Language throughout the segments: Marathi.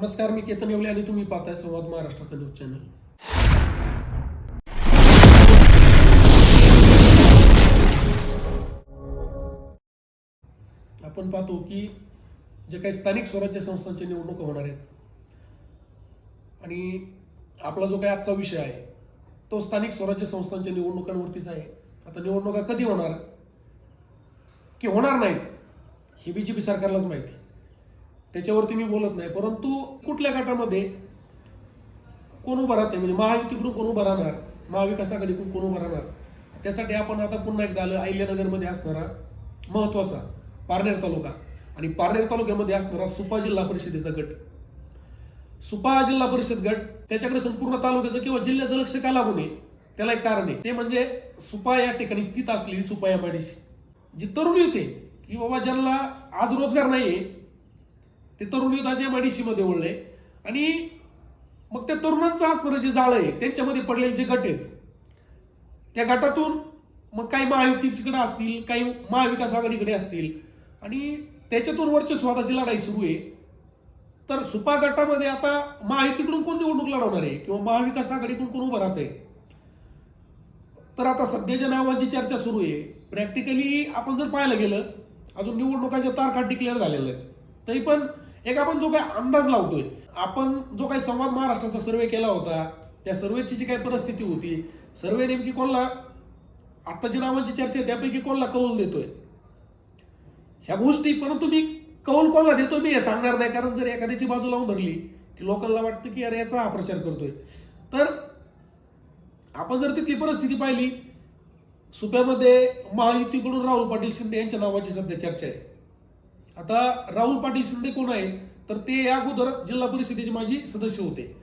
नमस्कार मी केतन येवले आणि तुम्ही पाहताय संवाद महाराष्ट्राचा न्यूज चॅनल. आपण पाहतो की जे काही स्थानिक स्वराज्य संस्थांच्या निवडणुका होणार आहेत आणि आपला जो काही आजचा विषय आहे तो स्थानिक स्वराज्य संस्थांच्या निवडणुकांवरतीच आहे. आता निवडणुका कधी होणार की होणार नाहीत ही बीजेपी सरकारलाच माहिती. त्याच्यावरती मी बोलत नाही. परंतु कुठल्या गटामध्ये कोण उभा राहते म्हणजे महायुतीकडून कोण उभा राहणार? महाविकासाकडे कोण उभा राहणार? त्यासाठी आपण आता पुन्हा एकदा आलं अहिल्यानगरमध्ये असणारा महत्त्वाचा पारनेर तालुका. आणि पारनेर तालुक्यामध्ये असणारा सुपा जिल्हा परिषदेचा गट. सुपा जिल्हा परिषद गट त्याच्याकडे संपूर्ण तालुक्याचं किंवा जिल्ह्याचं लक्ष का लागू नये? त्याला एक कारण आहे. ते म्हणजे सुपा या ठिकाणी स्थित असलेली सुपा या पाडीशी जी तरुणी होते की बाबा ज्यांना आज रोजगार नाहीये ते तरुण युद्धाच्या आज ओढले आणि मग त्या तरुणांचं असणारं जे जाळं आहे त्यांच्यामध्ये पडलेले जे गट आहेत त्या गटातून मग काही महायुतीकडे असतील काही महाविकास आघाडीकडे असतील. आणि त्याच्यातून वर्चस्वादाची लढाई सुरू आहे. तर सुपा गटामध्ये आता महायुतीकडून कोण निवडणूक लढवणार आहे? किंवा महाविकास आघाडीकडून कोण उभं राहत आहे तर आता सध्याच्या नावांची चर्चा सुरू आहे. प्रॅक्टिकली आपण जर पाहायला गेलं अजून निवडणुकांच्या तारखा डिक्लेअर झालेल्या आहेत. तरी पण एक आपण जो काही अंदाज लावतोय आपण जो काही संवाद महाराष्ट्राचा सर्वे केला होता त्या सर्वेची जी काही परिस्थिती होती सर्वे नेमकी कोणला? आत्ताची नावांची चर्चा आहे त्यापैकी कोणला कौल देतोय? ह्या गोष्टी परंतु मी कौल कोणला देतो मी हे सांगणार नाही कारण जर एखाद्याची बाजू लावून धरली की लोकांना वाटतं की अरे याचा हा प्रचार करतोय. तर आपण जर तिथली परिस्थिती पाहिली सुप्यामध्ये महायुतीकडून राहुल पाटील शिंदे यांच्या नावाची सध्या चर्चा आहे. आता राहुल पाटील शिंदे कोण आहेत? तर ते या अगोदर जिल्हा परिषदेचे माजी सदस्य होते.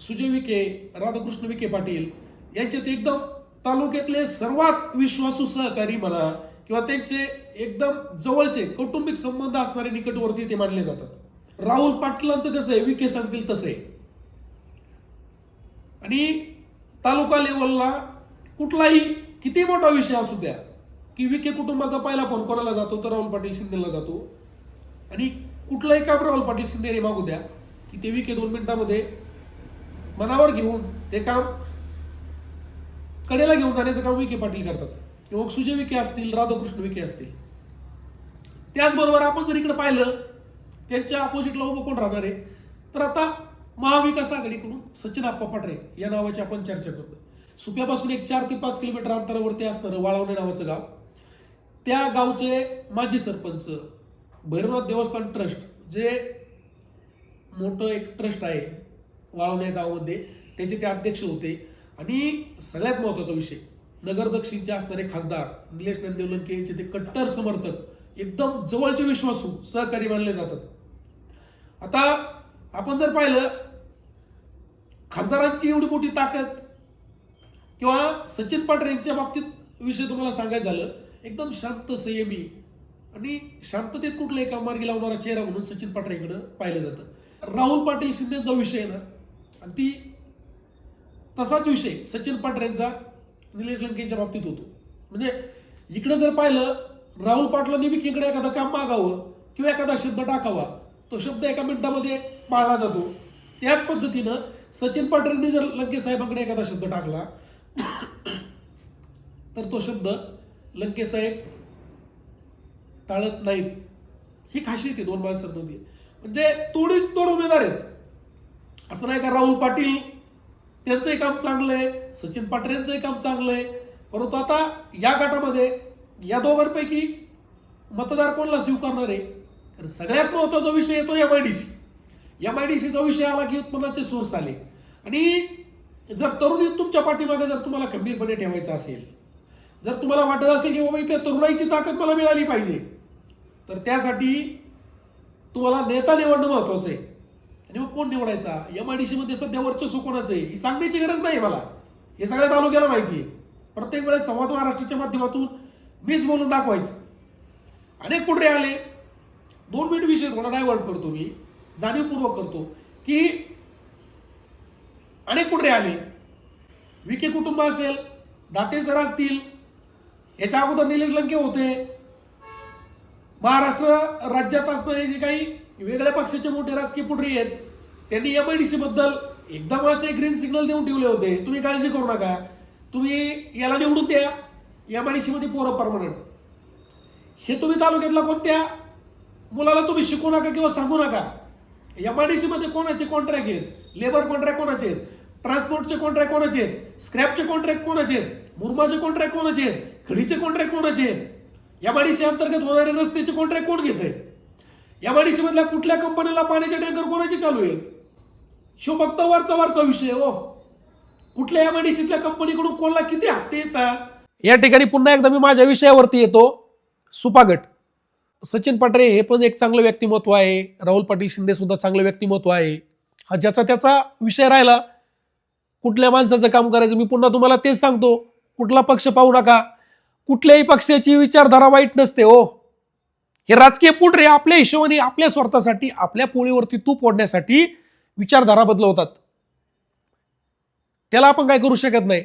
सुजय विखे राधाकृष्ण विखे पाटील यांच्यात एकदम तालुक्यातले सर्वात विश्वासू सहकारी म्हणा किंवा त्यांचे एकदम जवळचे कौटुंबिक संबंध असणारे निकटवर्ती ते मानले जातात. राहुल पाटलांचं कसं आहे? विखे सांगतील तसं आहे. आणि तालुका लेवलला कुठलाही किती मोठा विषय असू द्या की विखे कुटुंबाचा पहिला फोन कोणाला जातो? तर राहुल पाटील शिंदेला जातो. आणि कुठलंही काम राहुल पाटील शिंदेने मागू द्या की ते विखे दोन मिनिटामध्ये मनावर घेऊन ते काम कडेला घेऊन जाण्याचं काम विखे पाटील करतात. किंवा सुजय विखे असतील राधाकृष्ण विखे असतील. त्याचबरोबर आपण जर इकडे पाहिलं त्यांच्या अपोजिटला उभं कोण राहणार आहे? तर आता महाविकास आघाडीकडून सचिन आप्पा पाटरे या नावाची आपण चर्चा करतो सुप्यापासून एक चार ते पाच किलोमीटर अंतरावरती असणारं वाळवणे नावाचं गाव. त्या गावचे माजी सरपंच भैरवनाथ देवस्थान ट्रस्ट जे मोठं एक ट्रस्ट आहे वाळवणे गावामध्ये त्याचे ते अध्यक्ष होते. आणि सगळ्यात महत्त्वाचा विषय नगर दक्षिणचे असणारे खासदार निलेश नंदेवलंके यांचे ते कट्टर समर्थक एकदम जवळचे विश्वासू सहकारी मानले जातात. आता आपण जर पाहिलं खासदारांची एवढी मोठी ताकद किंवा सचिन पाटरे यांच्या बाबतीत विषय तुम्हाला सांगायचं झालं एकदम शांत संयमी आणि शांततेत कुठलाही एका मार्गी लावणारा चेहरा म्हणून सचिन पाटरेकडे पाहिलं जातं. राहुल पाटील शिंदेचा विषय आहे ना आणि ती तसाच विषय सचिन पाटरेंचा निलेश लंकेच्या बाबतीत होतो. म्हणजे इकडं जर पाहिलं राहुल पाटलांनी बी इकडे एखादं काम मागावं किंवा एखादा शब्द टाकावा तो शब्द एका मिनिटामध्ये पाळला जातो. त्याच पद्धतीनं सचिन पाटरेंनी जर लंके साहेबांकडे एखादा शब्द टाकला तर तो शब्द लंके साहेब टाळत नाहीत. ही खासियत आहे दोन माणसांमधली म्हणजे तोडीच तोड उमेदवार आहेत. असं नाही का राहुल पाटील त्यांचंही काम चांगलं आहे सचिन पाटरेंचंही काम चांगलं आहे. परंतु आता या गटामध्ये या दोघांपैकी मतदार कोणाला स्वीकारणार आहे? तर सगळ्यात महत्त्वाचा विषय येतो M I D C M I D सीचा विषय आला की उत्पन्नाचे सोर्स आले. आणि जर तरुणी तुमच्या पाठीमागे जर तुम्हाला खंबीरपणे ठेवायचं असेल जर तुम्हाला वाटत असेल की बाबा इथे तरुणाईची ताकद मला मिळाली पाहिजे तर त्यासाठी तुम्हाला नेता निवडणं महत्वाचं आहे. आणि मग कोण निवडायचा? एम आय डी सीमध्ये सध्या वर्चस्व कोणाचं आहे? ही सांगण्याची गरज नाही मला. हे सगळ्या तालुक्याला माहिती आहे. प्रत्येक वेळेस संवाद महाराष्ट्राच्या माध्यमातून मीच बोलून दाखवायचं. अनेक कुठे आले? दोन मिनिट विषय थोडा डायव्हर्ट करतो मी. जाणीवपूर्वक करतो. की अनेक कुठे आले? विखे कुटुंब असेल दाते सर असतील याच्या अगोदर निलेश लंके होते. महाराष्ट्र राज्यात असणारे जे काही वेगळ्या पक्षाचे मोठे राजकीय पुढरी आहेत त्यांनी एम आय डी सी बद्दल एकदम असे ग्रीन सिग्नल देऊन ठेवले होते. तुम्ही काळजी करू नका. तुम्ही याला निवडून द्या. एम आय डी सी मध्ये पोरं परमनंट हे तुम्ही तालुक्यातला कोणत्या मुलाला तुम्ही शिकू नका किंवा सांगू नका. एम आय डी सी मध्ये कोणाचे कॉन्ट्रॅक्ट आहेत? लेबर कॉन्ट्रॅक्ट कोणाचे आहेत? ट्रान्सपोर्टचे कॉन्ट्रॅक्ट कोणाचे आहेत? स्क्रॅपचे कॉन्ट्रॅक्ट कोणाचे आहेत? मुरमाचे कॉन्ट्रॅक्ट कोणाचे आहेत? खडीचे कॉन्ट्रॅक्ट कोणाचे आहेत? एम अंतर्गत होणारे रस्त्याचे कॉन्ट्रॅक्ट कोण घेत आहे? एम मधल्या कुठल्या कंपनीला पाण्याचे टँकर कोणाचे चालू आहेत? शो फक्त वरचा वरचा विषय हो. कुठल्या एम कंपनीकडून कोणाला किती हप्ते येतात? या ठिकाणी पुन्हा एकदा मी माझ्या विषयावरती येतो. सुपागट. सचिन पाटरे हे पण एक चांगलं व्यक्तिमत्व आहे. राहुल पाटील शिंदे सुद्धा चांगलं व्यक्तिमत्व आहे. हा ज्याचा त्याचा विषय राहिला. कुठल्या माणसाचं काम करायचं मी पुन्हा तुम्हाला तेच सांगतो. कुठला पक्ष पाहू नका. कुठल्याही पक्षाची विचारधारा वाईट नसते हो. हे राजकीय पुढरे आपल्या हिशोबाने आपल्या स्वार्थासाठी आपल्या पोळीवरती तूप ओढण्यासाठी विचारधारा बदलवतात. त्याला आपण काय करू शकत नाही.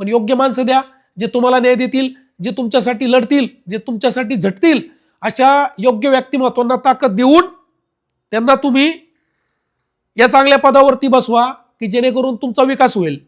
पण योग्य माणसं द्या जे तुम्हाला न्याय देतील जे तुमच्यासाठी लढतील जे तुमच्यासाठी झटतील अशा योग्य व्यक्तिमत्वांना ताकद देऊन त्यांना तुम्ही या चांगल्या पदावरती बसवा की जेणेकरून तुमचा विकास होईल.